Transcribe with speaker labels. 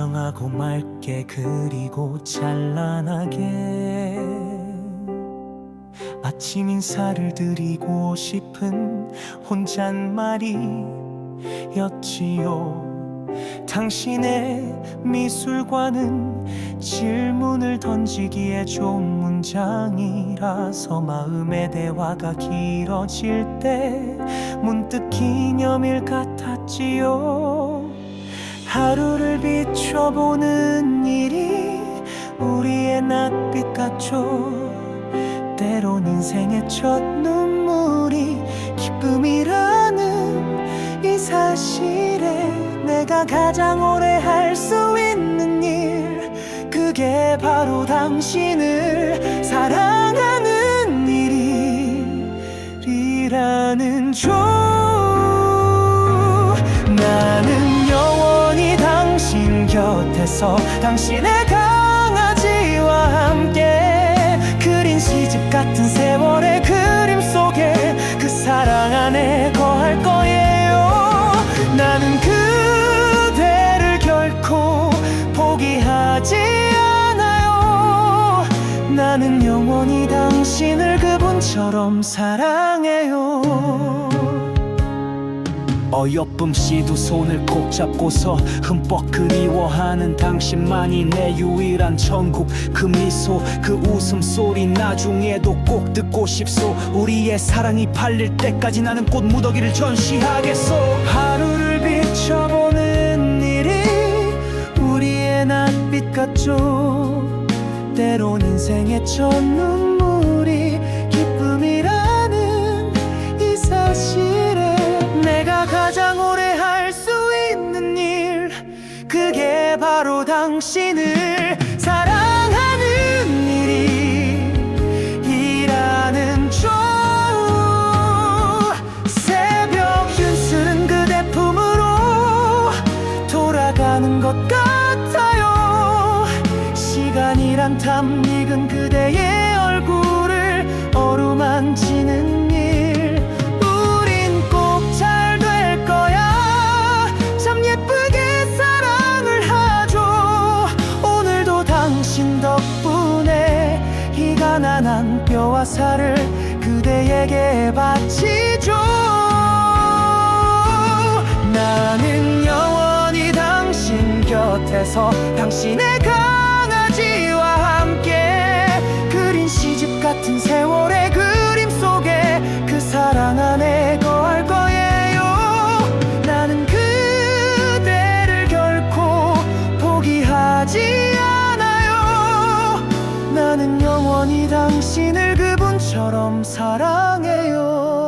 Speaker 1: 투명하고 맑게 그리고 찬란하게 아침 인사를 드리고 싶은 혼잣말이였지요. 당신의 미술관은 질문을 던지기에 좋은 문장이라서 마음의 대화가 길어질 때 문득 기념일 같았지요 하루를 비춰보는 일이 우리의 낯빛 같죠. 때론 인생의 첫 눈물이 기쁨이라는 이 사실에 내가 가장 오래 할 수 있는 일 그게 바로 당신을 사랑하는 일이라는 조 곁에서 당신의 강아지와 함께 그린 시집 같은 세월의 그림 속에 그 사랑 안에 거할 거예요. 나는 그대를 결코 포기하지 않아요. 나는 영원히 당신을 그분처럼 사랑해요 어여쁨 씨두 손을 꼭 잡고서 흠뻑 그리워하는 당신만이 내 유일한 천국. 그 미소 그 웃음소리 나중에도 꼭 듣고 싶소. 우리의 사랑이 팔릴 때까지 나는 꽃 무더기를 전시하겠소. 하루를 비춰보는 일이 우리의 낯빛 같죠. 때론 인생의 첫눈 당신을 사랑하는 일이라는 조 새벽 윤수는 그대 품으로 돌아가는 것 같아요. 시간이란 탐 익은 그대의 뼈와 살을 그대에게 바치죠. 나는 영원히 당신 곁에서 당신의 강아지와 함께 그린 시집 같은 세월 영원히 당신을 그분처럼 사랑해요